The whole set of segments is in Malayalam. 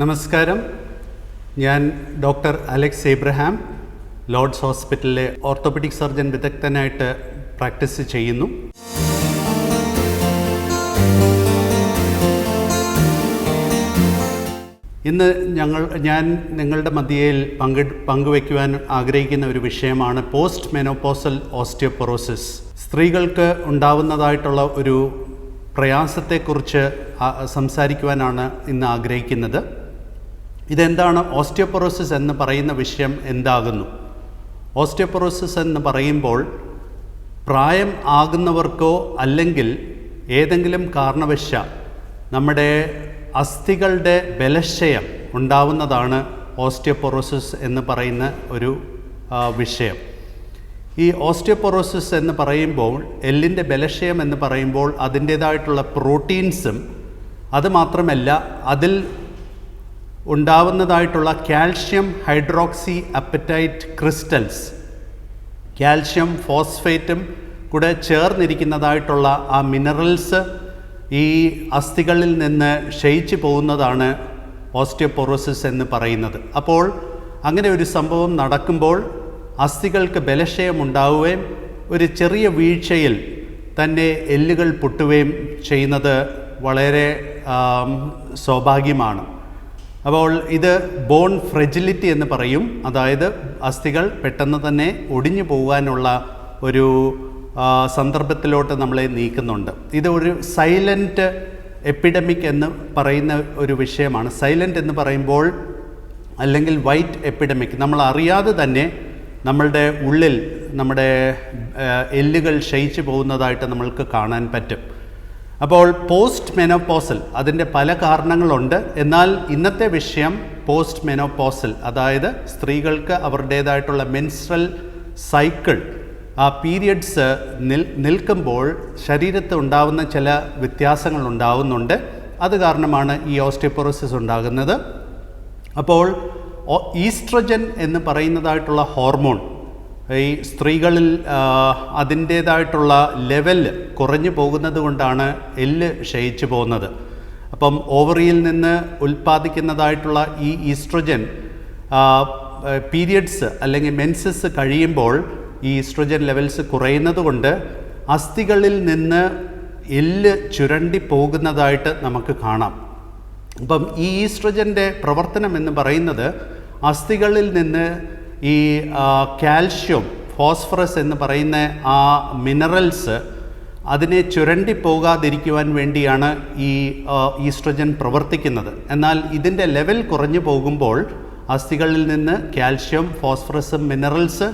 നമസ്കാരം. ഞാൻ ഡോക്ടർ അലക്സ് എബ്രഹാം ലോർഡ്സ് ഹോസ്പിറ്റലിലെ ഓർത്തോപെഡിക് സർജൻ വിദഗ്ധനായിട്ട് പ്രാക്ടീസ് ചെയ്യുന്നു. ഇന്ന് ഞങ്ങൾ ഞാൻ നിങ്ങളുടെ മധ്യയിൽ പങ്കെ പങ്കുവയ്ക്കുവാൻ ആഗ്രഹിക്കുന്ന ഒരു വിഷയമാണ് പോസ്റ്റ് മെനോപോസൽ ഓസ്റ്റിയോപൊറോസിസ്. സ്ത്രീകൾക്ക് ഉണ്ടാവുന്നതായിട്ടുള്ള ഒരു പ്രയാസത്തെക്കുറിച്ച് സംസാരിക്കുവാനാണ് ഇന്ന് ആഗ്രഹിക്കുന്നത്. ഇതെന്താണ് ഓസ്റ്റിയോപൊറോസിസ് എന്ന് പറയുന്ന വിഷയം എന്താകുന്നു? ഓസ്റ്റിയോപൊറോസിസ് എന്ന് പറയുമ്പോൾ പ്രായം ആകുന്നവർക്കോ അല്ലെങ്കിൽ ഏതെങ്കിലും കാരണവശ നമ്മുടെ അസ്ഥികളുടെ ബലക്ഷയം ഉണ്ടാവുന്നതാണ് ഓസ്റ്റിയോപൊറോസിസ് എന്ന് പറയുന്ന ഒരു വിഷയം. ഈ ഓസ്റ്റിയോപൊറോസിസ് എന്ന് പറയുമ്പോൾ എല്ലിന്റെ ബലക്ഷയം എന്ന് പറയുമ്പോൾ അതിന്റേതായിട്ടുള്ള പ്രോട്ടീൻസും അതുമാത്രമല്ല അതിൽ ഉണ്ടാവുന്നതായിട്ടുള്ള calcium hydroxy apatite crystals. Calcium ഫോസ്ഫേറ്റും കൂടെ ചേർന്നിരിക്കുന്നതായിട്ടുള്ള ആ മിനറൽസ് ഈ അസ്ഥികളിൽ നിന്ന് ക്ഷയിച്ചു പോകുന്നതാണ് ഓസ്റ്റിയോപൊറോസിസ് എന്ന് പറയുന്നത്. അപ്പോൾ അങ്ങനെ ഒരു സംഭവം നടക്കുമ്പോൾ അസ്ഥികൾക്ക് ബലക്ഷയമുണ്ടാവുകയും ഒരു ചെറിയ വീഴ്ചയിൽ തന്നെ എല്ലുകൾ പൊട്ടുകയും ചെയ്യുന്നത് വളരെ ആം, സ്വാഭാവികമാണ് അപ്പോൾ ഇത് ബോൺ ഫ്രെജിലിറ്റി എന്ന് പറയും. അതായത് അസ്ഥികൾ പെട്ടെന്ന് തന്നെ ഒടിഞ്ഞു പോകാനുള്ള ഒരു സന്ദർഭത്തിലോട്ട് നമ്മളെ നീക്കുന്നുണ്ട്. ഇത് ഒരു സൈലന്റ് എപ്പിഡമിക് എന്ന് പറയുന്ന ഒരു വിഷയമാണ്. സൈലന്റ് എന്ന് പറയുമ്പോൾ അല്ലെങ്കിൽ വൈറ്റ് എപ്പിഡമിക് നമ്മൾ അറിയാതെ തന്നെ നമ്മളുടെ ഉള്ളിൽ നമ്മുടെ എല്ലുകൾ ക്ഷയിച്ചു പോകുന്നതായിട്ട് നമ്മൾക്ക് കാണാൻ പറ്റും. അപ്പോൾ പോസ്റ്റ് മെനോപോസൽ അതിന്റെ പല കാരണങ്ങളുണ്ട്. എന്നാൽ ഇന്നത്തെ വിഷയം പോസ്റ്റ് മെനോപോസൽ അതായത് സ്ത്രീകൾക്ക് അവരുടേതായിട്ടുള്ള മെൻസ്ട്രൽ സൈക്കിൾ ആ പീരിയഡ്സ് നിൽ നിൽക്കുമ്പോൾ ശരീരത്ത് ഉണ്ടാവുന്ന ചില വ്യത്യാസങ്ങൾ ഉണ്ടാവുന്നുണ്ട്. അത് കാരണമാണ് ഈ ഓസ്റ്റിയോപൊറോസിസ് ഉണ്ടാകുന്നത്. അപ്പോൾ ഈസ്ട്രജൻ എന്ന് പറയുന്നതായിട്ടുള്ള ഹോർമോൺ ഈ സ്ത്രീകളിൽ അതിന്റേതായിട്ടുള്ള ലെവൽ കുറഞ്ഞു പോകുന്നത് കൊണ്ടാണ് എല്ല് ക്ഷയിച്ചു പോകുന്നത്. അപ്പം ഓവറിയിൽ നിന്ന് ഉൽപ്പാദിക്കുന്നതായിട്ടുള്ള ഈ ഈസ്ട്രജൻ പീരിയഡ്സ് അല്ലെങ്കിൽ മെൻസസ് കഴിയുമ്പോൾ ഈ ഈസ്ട്രജൻ ലെവൽസ് കുറയുന്നത് കൊണ്ട് അസ്ഥികളിൽ നിന്ന് എല്ല് ചുരണ്ടി പോകുന്നതായിട്ട് നമുക്ക് കാണാം. അപ്പം ഈ ഈസ്ട്രജന്റെ പ്രവർത്തനം എന്ന് പറയുന്നത് അസ്ഥികളിൽ നിന്ന് ഈ കാൽഷ്യം ഫോസ്ഫറസ് എന്ന് പറയുന്ന ആ മിനറൽസ് അതിനെ ചുരണ്ടി പോകാതിരിക്കുവാൻ വേണ്ടിയാണ് ഈ ഈസ്ട്രജൻ പ്രവർത്തിക്കുന്നത്. എന്നാൽ ഇതിന്റെ ലെവൽ കുറഞ്ഞു പോകുമ്പോൾ അസ്ഥികളിൽ നിന്ന് കാൽഷ്യം ഫോസ്ഫറസും മിനറൽസ്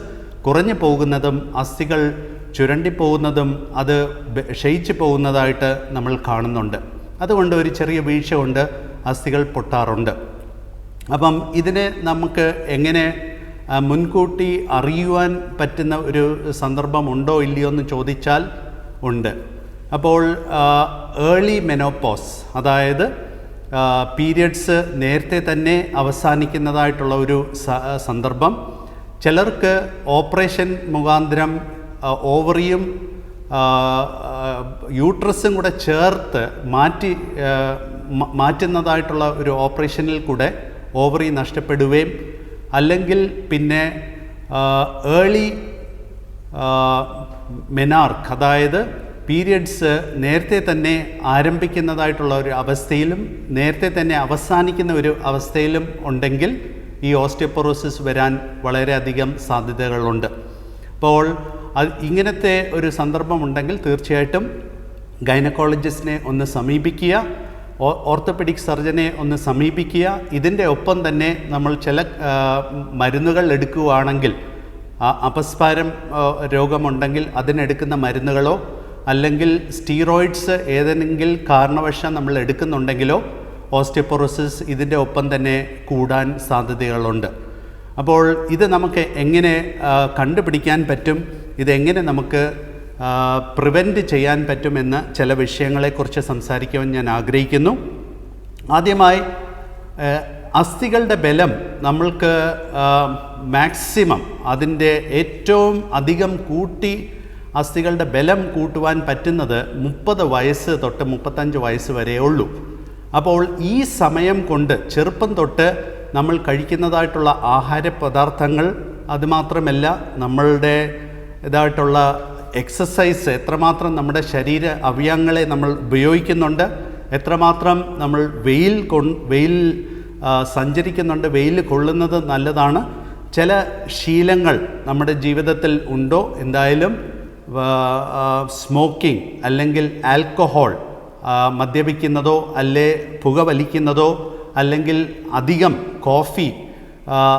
കുറഞ്ഞു പോകുന്നതും അസ്ഥികൾ ചുരണ്ടിപ്പോകുന്നതും അത് ക്ഷയിച്ചു പോകുന്നതായിട്ട് നമ്മൾ കാണുന്നുണ്ട്. അതുകൊണ്ട് ഒരു ചെറിയ വീഴ്ച കൊണ്ട് അസ്ഥികൾ പൊട്ടാറുണ്ട്. അപ്പം ഇതിനെ നമുക്ക് എങ്ങനെ മുൻകൂട്ടി അറിയുവാൻ പറ്റുന്ന ഒരു സന്ദർഭമുണ്ടോ ഇല്ലയോ എന്ന് ചോദിച്ചാൽ ഉണ്ട്. അപ്പോൾ ഏർലി മെനോപ്പോസ് അതായത് പീരിയഡ്സ് നേരത്തെ തന്നെ അവസാനിക്കുന്നതായിട്ടുള്ള ഒരു സന്ദർഭം. ചിലർക്ക് ഓപ്പറേഷൻ മുഖാന്തരം ഓവറിയും യൂട്രസും കൂടെ ചേർത്ത് മാറ്റി മാറ്റുന്നതായിട്ടുള്ള ഒരു ഓപ്പറേഷനിൽ കൂടെ ഓവറി നഷ്ടപ്പെടുകയും അല്ലെങ്കിൽ പിന്നെ ഏർലി മെനാർക്ക് അതായത് പീരിയഡ്സ് നേരത്തെ തന്നെ ആരംഭിക്കുന്നതായിട്ടുള്ള ഒരു അവസ്ഥയിലും നേരത്തെ തന്നെ അവസാനിക്കുന്ന ഒരു അവസ്ഥയിലും ഉണ്ടെങ്കിൽ ഈ ഓസ്റ്റിയോപൊറോസിസ് വരാൻ വളരെയധികം സാധ്യതകളുണ്ട്. അപ്പോൾ അത് ഇങ്ങനത്തെ ഒരു സന്ദർഭം ഉണ്ടെങ്കിൽ തീർച്ചയായിട്ടും ഗൈനക്കോളജിസ്റ്റിനെ ഒന്ന് സമീപിക്കുക. ഓർത്തോപെഡിക് സർജനെ ഒന്ന് സമീപിക്കുക. ഇതിന്റെ ഒപ്പം തന്നെ നമ്മൾ ചില മരുന്നുകൾ എടുക്കുകയാണെങ്കിൽ അപസ്മാരം രോഗമുണ്ടെങ്കിൽ അതിനെടുക്കുന്ന മരുന്നുകളോ അല്ലെങ്കിൽ സ്റ്റീറോയിഡ്സ് ഏതെങ്കിലും കാരണവശാൽ നമ്മൾ എടുക്കുന്നുണ്ടെങ്കിലോ ഓസ്റ്റിയോപൊറോസിസ് ഇതിന്റെ ഒപ്പം തന്നെ കൂടാൻ സാധ്യതകളുണ്ട്. അപ്പോൾ ഇത് നമുക്ക് എങ്ങനെ കണ്ടുപിടിക്കാൻ പറ്റും? ഇതെങ്ങനെ നമുക്ക് പ്രിവെന്റ് ചെയ്യാൻ പറ്റുമെന്ന് ചില വിഷയങ്ങളെക്കുറിച്ച് സംസാരിക്കുവാൻ ഞാൻ ആഗ്രഹിക്കുന്നു. ആദ്യമായി അസ്ഥികളുടെ ബലം നമ്മൾക്ക് മാക്സിമം അതിന്റെ ഏറ്റവും അധികം കൂട്ടി അസ്ഥികളുടെ ബലം കൂട്ടുവാൻ പറ്റുന്നത് മുപ്പത് വയസ്സ് തൊട്ട് മുപ്പത്തഞ്ച് വയസ്സ് വരെ ഉള്ളൂ. അപ്പോൾ ഈ സമയം കൊണ്ട് ചെറുപ്പം തൊട്ട് നമ്മൾ കഴിക്കുന്നതായിട്ടുള്ള ആഹാര പദാർത്ഥങ്ങൾ അതുമാത്രമല്ല നമ്മളുടെ ഇതായിട്ടുള്ള എക്സസൈസ് എത്രമാത്രം നമ്മുടെ ശരീര അവയവങ്ങളെ നമ്മൾ ഉപയോഗിക്കുന്നുണ്ട് എത്രമാത്രം നമ്മൾ വെയിൽ കൊ വെയിൽ സഞ്ചരിക്കുന്നുണ്ട് വെയിൽ കൊള്ളുന്നത് നല്ലതാണ്. ചില ശീലങ്ങൾ നമ്മുടെ ജീവിതത്തിൽ ഉണ്ടോ? എന്തായാലും സ്മോക്കിംഗ് അല്ലെങ്കിൽ ആൽക്കഹോൾ മദ്യപിക്കുന്നതോ അല്ലെ പുകവലിക്കുന്നതോ അല്ലെങ്കിൽ അധികം കോഫി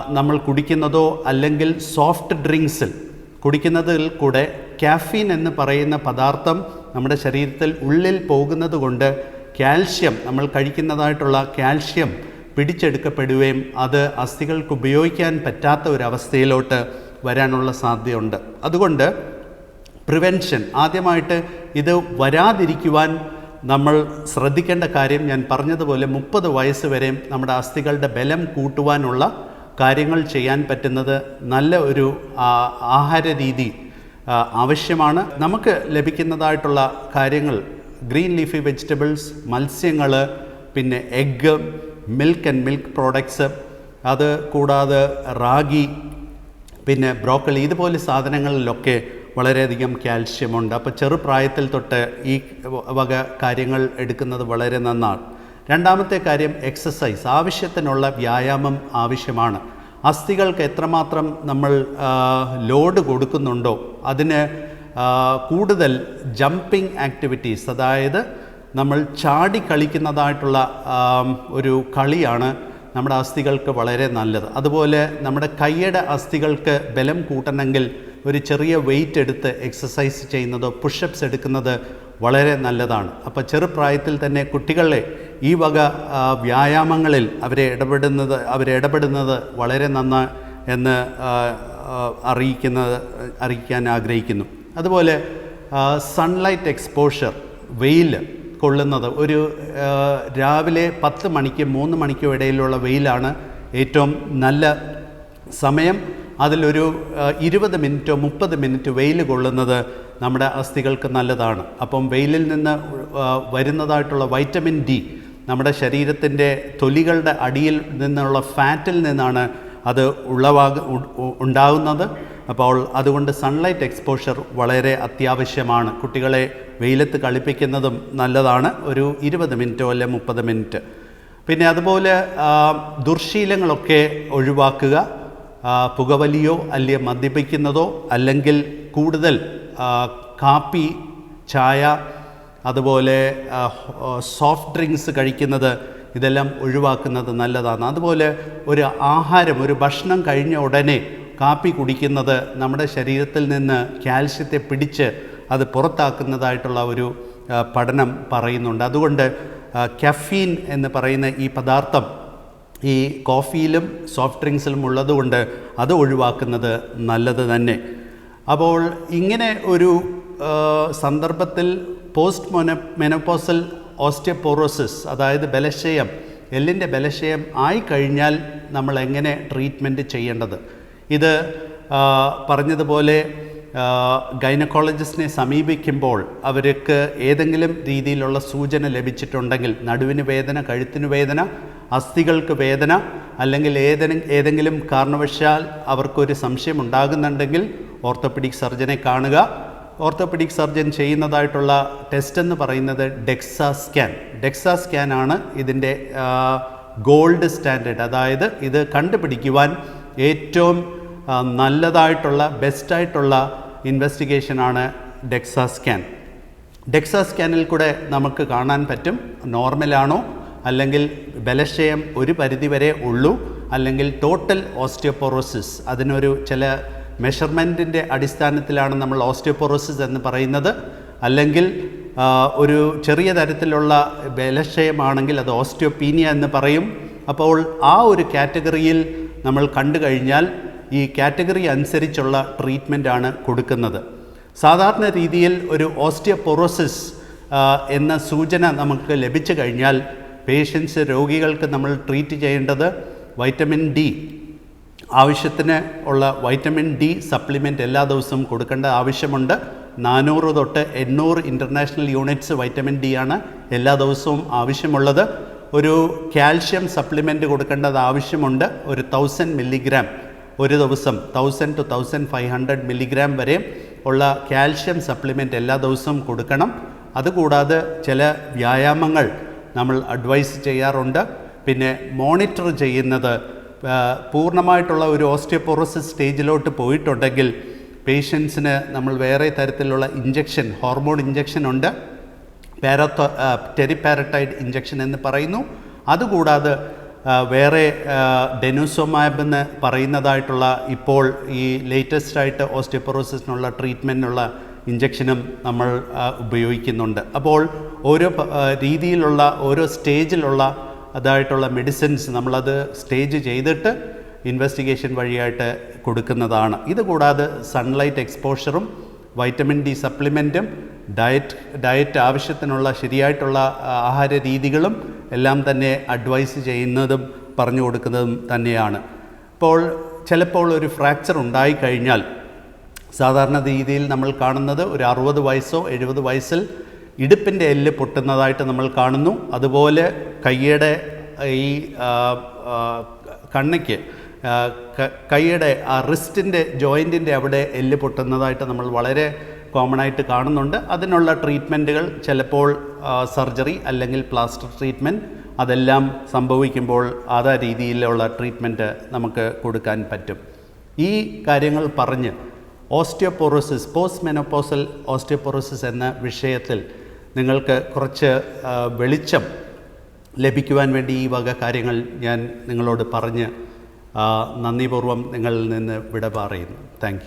നമ്മൾ കുടിക്കുന്നതോ അല്ലെങ്കിൽ സോഫ്റ്റ് ഡ്രിങ്ക്സിൽ കുടിക്കുന്നതിൽ കൂടെ കാഫീൻ എന്ന് പറയുന്ന പദാർത്ഥം നമ്മുടെ ശരീരത്തിൽ ഉള്ളിൽ പോകുന്നത് കൊണ്ട് കാൽഷ്യം നമ്മൾ കഴിക്കുന്നതായിട്ടുള്ള കാൽഷ്യം പിടിച്ചെടുക്കപ്പെടുകയും അത് അസ്ഥികൾക്ക് ഉപയോഗിക്കാൻ പറ്റാത്ത ഒരവസ്ഥയിലോട്ട് വരാനുള്ള സാധ്യതയുണ്ട്. അതുകൊണ്ട് പ്രിവെൻഷൻ ആദ്യമായിട്ട് ഇത് വരാതിരിക്കുവാൻ നമ്മൾ ശ്രദ്ധിക്കേണ്ട കാര്യം ഞാൻ പറഞ്ഞതുപോലെ മുപ്പത് വയസ്സ് വരെയും നമ്മുടെ അസ്ഥികളുടെ ബലം കൂട്ടുവാനുള്ള കാര്യങ്ങൾ ചെയ്യാൻ പറ്റുന്നത് നല്ല ഒരു ആഹാര രീതി ആവശ്യമാണ്. നമുക്ക് ലഭിക്കുന്നതായിട്ടുള്ള കാര്യങ്ങൾ ഗ്രീൻ ലീഫി വെജിറ്റബിൾസ് മത്സ്യങ്ങൾ പിന്നെ egg milk and milk products അത് കൂടാതെ റാഗി പിന്നെ ബ്രോക്കളി ഇതുപോലെ സാധനങ്ങളിലൊക്കെ വളരെയധികം കാൽഷ്യമുണ്ട് അപ്പോൾ ചെറുപ്രായത്തിൽ തൊട്ട് ഈ വക കാര്യങ്ങൾ എടുക്കുന്നത് വളരെ നന്നാണ് രണ്ടാമത്തെ കാര്യം എക്സസൈസ് ആവശ്യത്തിനുള്ള വ്യായാമം ആവശ്യമാണ്. അസ്ഥികൾക്ക് എത്രമാത്രം നമ്മൾ ലോഡ് കൊടുക്കുന്നുണ്ടോ അതിന് കൂടുതൽ ജമ്പിങ് ആക്ടിവിറ്റീസ് അതായത് നമ്മൾ ചാടി കളിക്കുന്നതായിട്ടുള്ള ഒരു കളിയാണ് നമ്മുടെ അസ്ഥികൾക്ക് വളരെ നല്ലത്. അതുപോലെ നമ്മുടെ കൈയുടെ അസ്ഥികൾക്ക് ബലം കൂട്ടണമെങ്കിൽ ഒരു ചെറിയ വെയിറ്റ് എടുത്ത് എക്സസൈസ് ചെയ്യുന്നതോ പുഷപ്സ് എടുക്കുന്നത് വളരെ നല്ലതാണ്. അപ്പോൾ ചെറുപ്രായത്തിൽ തന്നെ കുട്ടികളെ ഈ വക വ്യായാമങ്ങളിൽ അവരെ ഇടപെടുന്നത് അവരെ ഇടപെടുന്നത് വളരെ നന്ന എന്ന് അറിയിക്കുന്നത് അറിയിക്കാൻ ആഗ്രഹിക്കുന്നു. അതുപോലെ സൺലൈറ്റ് എക്സ്പോഷർ വെയിൽ കൊള്ളുന്നത് ഒരു രാവിലെ പത്ത് മണിക്ക് മൂന്ന് മണിക്കും ഇടയിലുള്ള വെയിലാണ് ഏറ്റവും നല്ല സമയം. അതിലൊരു ഇരുപത് മിനിറ്റോ മുപ്പത് മിനിറ്റ് വെയിൽ കൊള്ളുന്നത് നമ്മുടെ അസ്ഥികൾക്ക് നല്ലതാണ്. അപ്പം വെയിലിൽ നിന്ന് വരുന്നതായിട്ടുള്ള വൈറ്റമിൻ ഡി നമ്മുടെ ശരീരത്തിന്റെ തൊലികളുടെ അടിയിൽ നിന്നുള്ള ഫാറ്റിൽ നിന്നാണ് അത് ഉളവാക ഉണ്ടാകുന്നത്. അപ്പോൾ അതുകൊണ്ട് സൺലൈറ്റ് എക്സ്പോഷർ വളരെ അത്യാവശ്യമാണ്. കുട്ടികളെ വെയിലത്ത് കളിപ്പിക്കുന്നതും നല്ലതാണ്. ഒരു ഇരുപത് മിനിറ്റോ അല്ലെ മുപ്പത് മിനിറ്റ്. പിന്നെ അതുപോലെ ദുർശീലങ്ങളൊക്കെ ഒഴിവാക്കുക. പുകവലിയോ അല്ലെ മദ്യപിക്കുന്നതോ അല്ലെങ്കിൽ കൂടുതൽ കാപ്പി ചായ അതുപോലെ സോഫ്റ്റ് ഡ്രിങ്ക്സ് കഴിക്കുന്നത് ഇതെല്ലാം ഒഴിവാക്കുന്നത് നല്ലതാണ്. അതുപോലെ ഒരു ആഹാരം ഒരു ഭക്ഷണം കഴിഞ്ഞ ഉടനെ കാപ്പി കുടിക്കുന്നത് നമ്മുടെ ശരീരത്തിൽ നിന്ന് കാൽസ്യത്തെ പിടിച്ച് അത് പുറത്താക്കുന്നതായിട്ടുള്ള ഒരു പഠനം പറയുന്നുണ്ട്. അതുകൊണ്ട് കഫീൻ എന്ന് പറയുന്ന ഈ പദാർത്ഥം ഈ കോഫിയിലും സോഫ്റ്റ് ഡ്രിങ്ക്സിലും ഉള്ളതുകൊണ്ട് അത് ഒഴിവാക്കുന്നത് നല്ലത് തന്നെ. അപ്പോൾ ഇങ്ങനെ ഒരു സന്ദർഭത്തിൽ പോസ്റ്റ് മൊന മെനോപോസൽ ഓസ്റ്റിയോപോറോസിസ് അതായത് ബലക്ഷയം എല്ലിന്റെ ബലക്ഷയം ആയിക്കഴിഞ്ഞാൽ നമ്മൾ എങ്ങനെ ട്രീറ്റ്മെന്റ് ചെയ്യേണ്ടത്? ഇത് പറഞ്ഞതുപോലെ ഗൈനക്കോളജിസ്റ്റിനെ സമീപിക്കുമ്പോൾ അവർക്ക് ഏതെങ്കിലും രീതിയിലുള്ള സൂചന ലഭിച്ചിട്ടുണ്ടെങ്കിൽ നടുവിന് വേദന കഴുത്തിന് വേദന അസ്ഥികൾക്ക് വേദന അല്ലെങ്കിൽ ഏതെങ്കിലും ഏതെങ്കിലും കാരണവശാൽ അവർക്കൊരു സംശയം ഉണ്ടാകുന്നുണ്ടെങ്കിൽ ഓർത്തോപെഡിക് സർജനെ കാണുക. ഓർത്തോപെഡിക് സർജൻ ചെയ്യുന്നതായിട്ടുള്ള ടെസ്റ്റ് എന്ന് പറയുന്നത് ഡെക്സ സ്കാൻ ഡെക്സ സ്കാൻ ആണ് ഇതിന്റെ ഗോൾഡ് സ്റ്റാൻഡേർഡ് അതായത് ഇത് കണ്ടുപിടിക്കുവാൻ ഏറ്റവും നല്ലതായിട്ടുള്ള ബെസ്റ്റായിട്ടുള്ള ഇൻവെസ്റ്റിഗേഷനാണ് ഡെക്സ സ്കാൻ ഡെക്സ സ്കാനിൽ കൂടെ നമുക്ക് കാണാൻ പറ്റും നോർമലാണോ അല്ലെങ്കിൽ ബലക്ഷയം ഒരു പരിധിവരെ ഉള്ളൂ അല്ലെങ്കിൽ ടോട്ടൽ ഓസ്റ്റിയോപോറോസിസ് അതിനൊരു ചില മെഷർമെന്റിന്റെ അടിസ്ഥാനത്തിലാണ് നമ്മൾ ഓസ്റ്റിയോപൊറോസിസ് എന്ന് പറയുന്നത്. അല്ലെങ്കിൽ ഒരു ചെറിയ തരത്തിലുള്ള ബലക്ഷയമാണെങ്കിൽ അത് ഓസ്റ്റിയോപീനിയ എന്ന് പറയും. അപ്പോൾ ആ ഒരു കാറ്റഗറിയിൽ നമ്മൾ കണ്ടു കഴിഞ്ഞാൽ ഈ കാറ്റഗറി അനുസരിച്ചുള്ള ട്രീറ്റ്മെന്റ് ആണ് കൊടുക്കുന്നത്. സാധാരണ രീതിയിൽ ഒരു ഓസ്റ്റിയോപൊറോസിസ് എന്ന സൂചന നമുക്ക് ലഭിച്ചു കഴിഞ്ഞാൽ പേഷ്യൻസ് രോഗികൾക്ക് നമ്മൾ ട്രീറ്റ് ചെയ്യേണ്ടത് വൈറ്റമിൻ ഡി ആവശ്യത്തിന് ഉള്ള വൈറ്റമിൻ ഡി സപ്ലിമെന്റ് എല്ലാ ദിവസവും കൊടുക്കേണ്ട ആവശ്യമുണ്ട്. നാനൂറ് തൊട്ട് എണ്ണൂറ് ഇന്റർനാഷണൽ യൂണിറ്റ്സ് വൈറ്റമിൻ ഡി ആണ് എല്ലാ ദിവസവും ആവശ്യമുള്ളത്. ഒരു കാൽഷ്യം സപ്ലിമെന്റ് കൊടുക്കേണ്ടത് ആവശ്യമുണ്ട്. ഒരു തൗസൻഡ് മില്ലിഗ്രാം ഒരു ദിവസം thousand to thousand five hundred milligram വരെ ഉള്ള കാൽഷ്യം സപ്ലിമെന്റ് എല്ലാ ദിവസവും കൊടുക്കണം. അതുകൂടാതെ ചില വ്യായാമങ്ങൾ നമ്മൾ അഡ്വൈസ് ചെയ്യാറുണ്ട്. പിന്നെ മോണിറ്റർ ചെയ്യുന്നത് പൂർണമായിട്ടുള്ള ഒരു ഓസ്റ്റിയോപോറോസിസ് സ്റ്റേജിലോട്ട് പോയിട്ടുണ്ടെങ്കിൽ പേഷ്യൻസിന് നമ്മൾ വേറെ തരത്തിലുള്ള ഇഞ്ചക്ഷൻ ഹോർമോൺ ഇഞ്ചക്ഷൻ ഉണ്ട്. പാരത്തോ ടെറിപാരറ്റൈഡ് ഇഞ്ചക്ഷൻ എന്ന് പറയുന്നു. അതുകൂടാതെ വേറെ ഡെനുസോമാബ് എന്ന് പറയുന്നതായിട്ടുള്ള ഇപ്പോൾ ഈ ലേറ്റസ്റ്റ് ആയിട്ട് ഓസ്റ്റിയോപൊറോസിസിനുള്ള ട്രീറ്റ്മെന്റിനുള്ള ഇഞ്ചക്ഷനും നമ്മൾ ഉപയോഗിക്കുന്നുണ്ട്. അപ്പോൾ ഓരോ രീതിയിലുള്ള ഓരോ സ്റ്റേജിലുള്ള അതായിട്ടുള്ള മെഡിസിൻസ് നമ്മളത് സ്റ്റേജ് ചെയ്തിട്ട് ഇൻവെസ്റ്റിഗേഷൻ വഴിയായിട്ട് കൊടുക്കുന്നതാണ്. ഇതുകൂടാതെ സൺലൈറ്റ് എക്സ്പോഷറും വൈറ്റമിൻ ഡി സപ്ലിമെന്റും ഡയറ്റ് ഡയറ്റ് ആവശ്യത്തിനുള്ള ശരിയായിട്ടുള്ള ആഹാര രീതികളും എല്ലാം തന്നെ അഡ്വൈസ് ചെയ്യുന്നതും പറഞ്ഞു കൊടുക്കുന്നതും തന്നെയാണ്. ഇപ്പോൾ ചിലപ്പോൾ ഒരു ഫ്രാക്ചർ ഉണ്ടായിക്കഴിഞ്ഞാൽ സാധാരണ രീതിയിൽ നമ്മൾ കാണുന്നത് ഒരു അറുപത് വയസ്സോ എഴുപത് വയസ്സിൽ ഇടുപ്പിന്റെ എല്ല് പൊട്ടുന്നതായിട്ട് നമ്മൾ കാണുന്നു. അതുപോലെ കയ്യുടെ ഈ കണ്ണയ്ക്ക് കൈയുടെ ആ റിസ്റ്റിന്റെ ജോയിന്റിന്റെ അവിടെ എല്ല് പൊട്ടുന്നതായിട്ട് നമ്മൾ വളരെ കോമൺ ആയിട്ട് കാണുന്നുണ്ട്. അതിനുള്ള ട്രീറ്റ്മെന്റുകൾ ചിലപ്പോൾ സർജറി അല്ലെങ്കിൽ പ്ലാസ്റ്റർ ട്രീറ്റ്മെന്റ് അതെല്ലാം സംഭവിക്കുമ്പോൾ അതാ രീതിയിലുള്ള ട്രീറ്റ്മെന്റ് നമുക്ക് കൊടുക്കാൻ പറ്റും. ഈ കാര്യങ്ങൾ പറഞ്ഞ് ഓസ്റ്റിയോപോറോസിസ് പോസ്റ്റ് മെനോപോസൽ ഓസ്റ്റിയോപോറോസിസ് എന്ന വിഷയത്തിൽ നിങ്ങൾക്ക് കുറച്ച് വെളിച്ചം ലഭിക്കുവാൻ വേണ്ടി ഈ വക കാര്യങ്ങൾ ഞാൻ നിങ്ങളോട് പറഞ്ഞ് നന്ദിപൂർവം നിങ്ങളിൽ നിന്ന് വിട പറയുന്നു. താങ്ക്